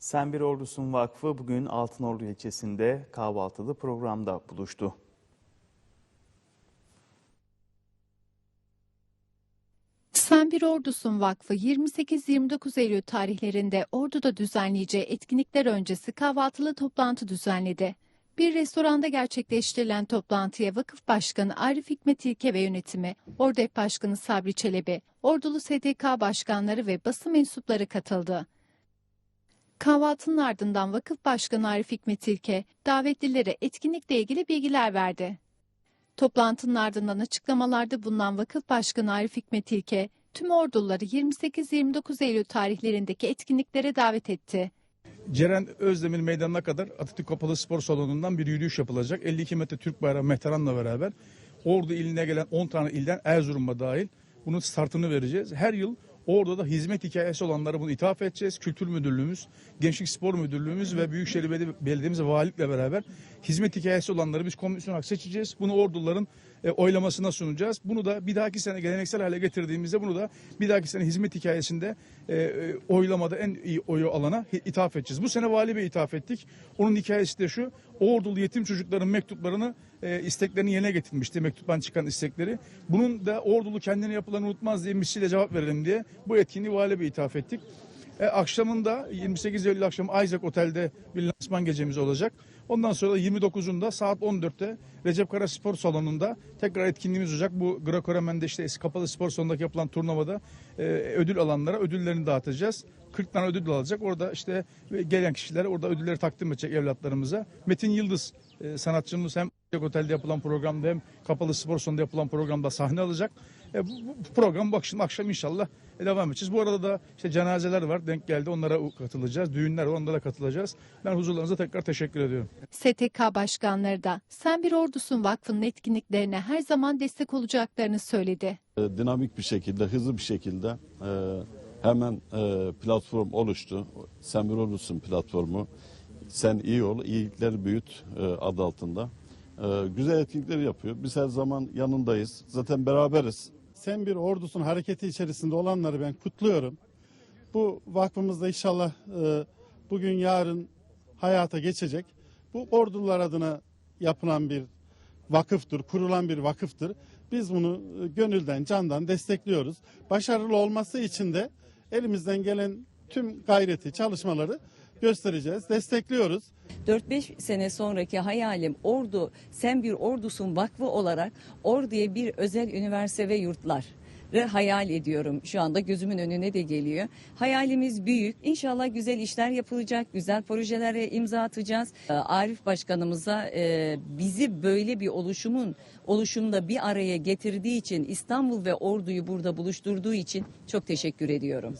Sen Bir Ordusun Vakfı bugün Altınordu ilçesinde kahvaltılı programda buluştu. Sen Bir Ordusun Vakfı 28-29 Eylül tarihlerinde Ordu'da düzenleyeceği etkinlikler öncesi kahvaltılı toplantı düzenledi. Bir restoranda gerçekleştirilen toplantıya Vakıf Başkanı Arif Hikmet İlke ve yönetimi, Ordep Başkanı Sabri Çelebi, Ordulu SDK başkanları ve basın mensupları katıldı. Kahvaltının ardından Vakıf Başkanı Arif Hikmet İlke, davetlilere etkinlikle ilgili bilgiler verdi. Toplantının ardından açıklamalarda bulunan Vakıf Başkanı Arif Hikmet İlke, tüm orduları 28-29 Eylül tarihlerindeki etkinliklere davet etti. Ceren Özdemir Meydanı'na kadar Atatürk Kapalı Spor Salonu'ndan bir yürüyüş yapılacak. 52 metre Türk bayrağı mehteranla beraber Ordu iline gelen 10 tane ilden Erzurum'a dahil bunun startını vereceğiz. Her yıl Ordu'da hizmet hikayesi olanlara bunu ithaf edeceğiz. Kültür Müdürlüğümüz, Gençlik Spor Müdürlüğümüz ve Büyükşehir Beledi- Belediye'miz valilikle beraber hizmet hikayesi olanları biz komisyon olarak seçeceğiz. Bunu orduların e, oylamasına sunacağız. Bunu da bir dahaki sene geleneksel hale getirdiğimizde bunu da bir dahaki sene hizmet hikayesinde e, e, oylamada en iyi oyu alana ithaf edeceğiz. Bu sene vali bey ithaf ettik. Onun hikayesi de şu. Ordulu yetim çocukların mektuplarını e, isteklerini yerine getirmişti. Mektuptan çıkan istekleri. Bunun da ordulu kendine yapılanı unutmaz diye misliyle cevap verelim diye bu etkinliği vali bey ithaf ettik. E, akşamında 28 Eylül akşamı Isaac Otel'de bir lansman gecemiz olacak. Ondan sonra da 29'unda saat 14'te Recep Kara Spor Salonu'nda tekrar etkinliğimiz olacak. Bu Greco-Romen'de işte eski kapalı spor salonundaki yapılan turnuvada e, ödül alanlara ödüllerini dağıtacağız. 40 tane ödül alacak. Orada işte gelen kişiler orada ödülleri takdim edecek evlatlarımıza. Metin Yıldız e, sanatçımız hem Otel'de yapılan programda hem kapalı spor salonunda yapılan programda sahne alacak. E, bu, bu program bu akşam, akşam inşallah e, devam edeceğiz. Bu arada da işte cenazeler var denk geldi onlara katılacağız. Düğünler var onlara katılacağız. Ben huzurlarınıza tekrar teşekkür ediyorum. STK başkanları da Sen Bir Ordusun Vakfı'nın etkinliklerine her zaman destek olacaklarını söyledi. E, dinamik bir şekilde, hızlı bir şekilde e, hemen e, platform oluştu. Sen bir olursun platformu. Sen iyi ol, iyilikleri büyüt e, adı altında. E, güzel etkinlikler yapıyor. Biz her zaman yanındayız. Zaten beraberiz. Sen bir ordusun hareketi içerisinde olanları ben kutluyorum. Bu vakfımızda inşallah e, bugün yarın hayata geçecek. Bu ordular adına yapılan bir vakıftır, kurulan bir vakıftır. Biz bunu e, gönülden, candan destekliyoruz. Başarılı olması için de elimizden gelen tüm gayreti, çalışmaları göstereceğiz, destekliyoruz. 4-5 sene sonraki hayalim Ordu, Sen Bir Ordusun Vakfı olarak Ordu'ya bir özel üniversite ve yurtlar hayal ediyorum. Şu anda gözümün önüne de geliyor. Hayalimiz büyük. İnşallah güzel işler yapılacak, güzel projelere imza atacağız. Ee, Arif Başkanımıza e, bizi böyle bir oluşumun oluşumda bir araya getirdiği için İstanbul ve Ordu'yu burada buluşturduğu için çok teşekkür ediyorum.